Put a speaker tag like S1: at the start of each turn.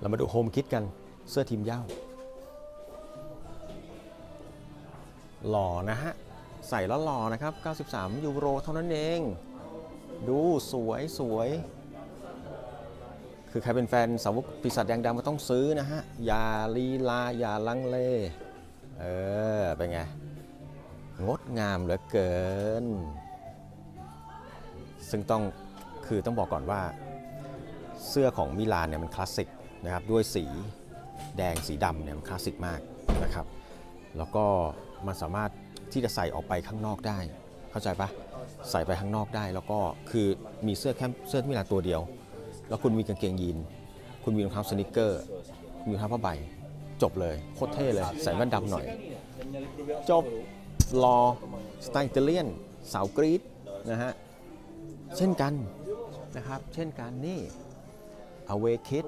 S1: เรามาดูโฮมคิดกันเสื้อทีมเย้าหล่อนะฮะ ใส่แล้วหล่อนะครับ 93 ยูโรเท่านั้นเอง ดูสวยสวย คือใครเป็นแฟนสาวกปีศาจแดงดำก็ต้องซื้อนะฮะ อย่าลีลา อย่าลังเล เออ เป็นไง งดงามเหลือเกิน ซึ่งต้องคือต้องบอกก่อนว่าเสื้อของมิลานเนี่ยมันคลาสสิก นะครับด้วยสีแดงสีดำเนี่ยมันคลาสสิกมากนะครับ แล้วก็มันสามารถที่จะใส่ออกไปข้างนอกได้ เข้าใจปะใส่ไปข้างนอกได้ แล้วก็คือมีเสื้อแค่เสื้อมิลานตัวเดียว แล้วคุณมีกางเกงยีน คุณมีรองเท้าสนิเกอร์ มีรองเท้าผ้าใบจบเลยโคตรเท่เลย ใส่แว่นดำหน่อย จบรอสไตล์อิตาเลียนสาวกรีดนะฮะ เช่นกันนะครับ เช่นกันนี่ อเวคิด